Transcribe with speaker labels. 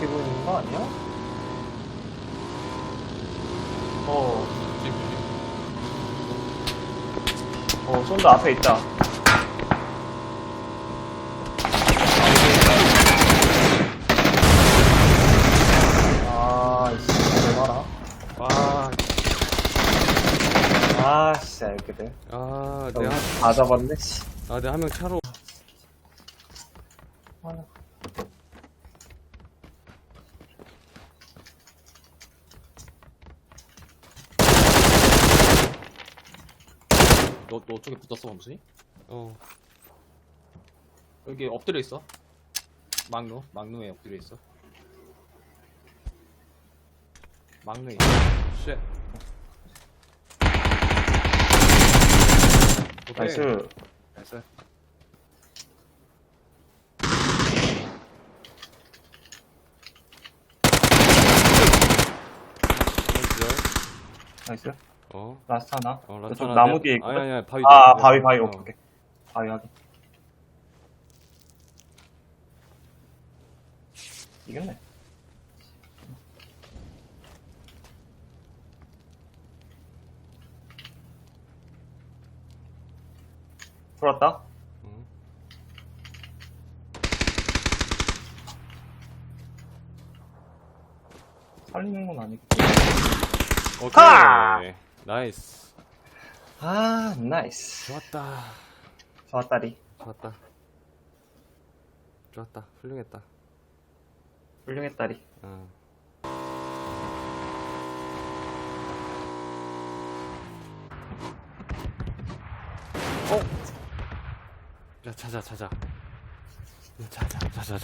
Speaker 1: 내리고 있는 거 아니야? 어, 어, 쏜다 앞에 있다. 아, 이씨.
Speaker 2: 아,
Speaker 1: 아, 씨, 알게들.
Speaker 2: 아 내가
Speaker 1: 다 잡았네, 씨.
Speaker 2: 아 내가 한명 차로
Speaker 1: 아,
Speaker 3: 너, 너 쪽에 붙었어, 범순이?
Speaker 2: 어
Speaker 3: 여기 엎드려 있어. 막루, 막루에 엎드려 있어. 막루에.
Speaker 2: 쉣. 오케이.
Speaker 1: 나이스.
Speaker 3: 나이스.
Speaker 2: 나이스. 어.
Speaker 1: 라스트 하나.
Speaker 2: 어,
Speaker 1: 저쪽
Speaker 2: 라스타나
Speaker 1: 나무
Speaker 2: 내-
Speaker 1: 뒤에 있거든.
Speaker 2: 아니 아니 바위
Speaker 1: 아,
Speaker 2: 뒤에.
Speaker 1: 바위, 바위.
Speaker 2: 어.
Speaker 1: 오케이, 오케이. 바위 하기. 이겼네.
Speaker 2: 응.
Speaker 1: 살리는 건 아니고.
Speaker 2: 오케이.
Speaker 1: 하!
Speaker 2: 나이스.
Speaker 1: 아, 나이스.
Speaker 2: 좋았다.
Speaker 1: 좋았다리.
Speaker 2: 좋았다. 좋았다. 훌륭했다.
Speaker 1: 훌륭했다리.
Speaker 2: 어. 어? 야, 찾아, 찾아. 야, 찾아, 찾아, 찾아.